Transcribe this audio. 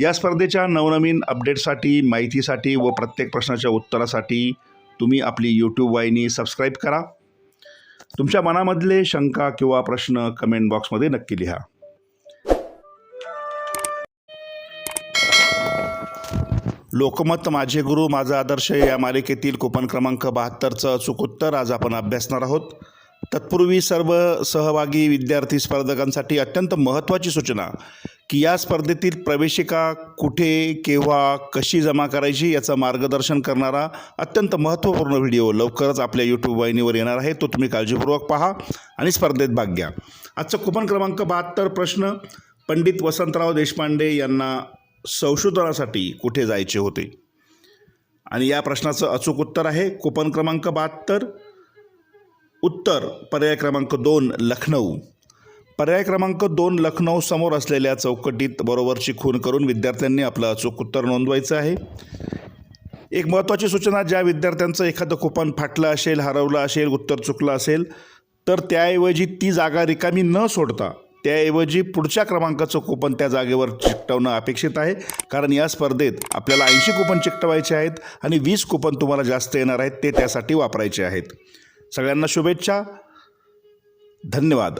या स्पर्धेच्या नवनवीन अपडेटसाठी माहितीसाठी व प्रत्येक प्रश्नाच्या उत्तरासाठी तुम्ही आपली यूट्यूब वाहिनी सबस्क्राईब करा. तुमच्या मनामधले शंका किंवा प्रश्न कमेंट बॉक्समध्ये नक्की लिहा. लोकमत माझे गुरु माझा आदर्श या मालिकेतील कुपन क्रमांक बहात्तरचं अचूक उत्तर आज आपण अभ्यासणार आहोत. तत्पूर्वी सर्व सहभागी विद्यार्थी स्पर्धकांसाठी अत्यंत महत्त्वाची सूचना. की या स्पर्धेतील प्रवेशिका कुठे केव्हा कशी जमा करायची याचं मार्गदर्शन करणारा अत्यंत महत्त्वपूर्ण व्हिडिओ लवकरच आपल्या यूट्यूब वाहिनीवर येणार आहे. तो तुम्ही काळजीपूर्वक पहा आणि स्पर्धेत भाग घ्या. आजचा कुपन क्रमांक बहात्तर प्रश्न पंडित वसंतराव देशपांडे यांना संशोधनासाठी कुठे जायचे होते? आणि या प्रश्नाचं अचूक उत्तर आहे. कुपन क्रमांक बहात्तर उत्तर पर्याय क्रमांक दोन लखनौ पर्याय क्रमांक दोन लखनौ समोर असलेल्या चौकटीत बरोबरची खून करून विद्यार्थ्यांनी आपलं अचूक उत्तर नोंदवायचं आहे. एक महत्त्वाची सूचना ज्या विद्यार्थ्यांचं एखादं कुपन फाटलं असेल हरवलं असेल उत्तर चुकलं असेल तर त्याऐवजी ती जागा रिकामी न सोडता त्याऐवजी पुढच्या क्रमांकाचं कुपन त्या जागेवर चिकटवणं अपेक्षित आहे. कारण या स्पर्धेत आपल्याला ऐंशी कुपन चिकटवायचे आहेत आणि वीस कुपन तुम्हाला जास्त येणार आहेत ते त्यासाठी वापरायचे आहेत. सगळ्यांना शुभेच्छा. धन्यवाद.